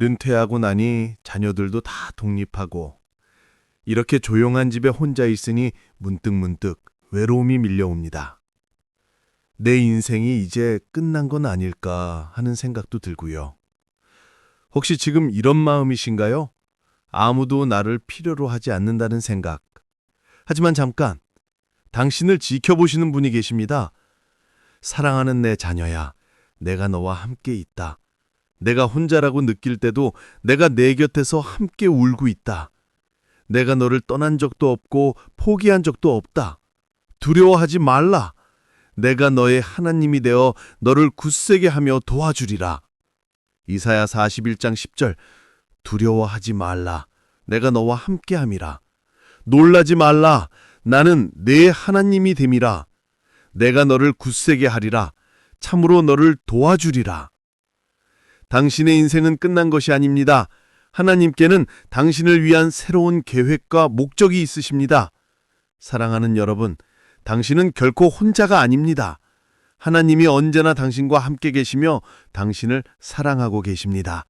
은퇴하고 나니 자녀들도 다 독립하고 이렇게 조용한 집에 혼자 있으니 문득 문득 외로움이 밀려옵니다. 내 인생이 이제 끝난 건 아닐까 하는 생각도 들고요. 혹시 지금 이런 마음이신가요? 아무도 나를 필요로 하지 않는다는 생각. 하지만 잠깐, 당신을 지켜보시는 분이 계십니다. 사랑하는 내 자녀야, 내가 너와 함께 있다. 내가 혼자라고 느낄 때도 내가 내 곁에서 함께 울고 있다. 내가 너를 떠난 적도 없고 포기한 적도 없다. 두려워하지 말라. 내가 너의 하나님이 되어 너를 굳세게 하며 도와주리라. 이사야 41장 10절 두려워하지 말라. 내가 너와 함께함이라. 놀라지 말라. 나는 내 하나님이 됨이라. 내가 너를 굳세게 하리라. 참으로 너를 도와주리라. 당신의 인생은 끝난 것이 아닙니다. 하나님께는 당신을 위한 새로운 계획과 목적이 있으십니다. 사랑하는 여러분, 당신은 결코 혼자가 아닙니다. 하나님이 언제나 당신과 함께 계시며 당신을 사랑하고 계십니다.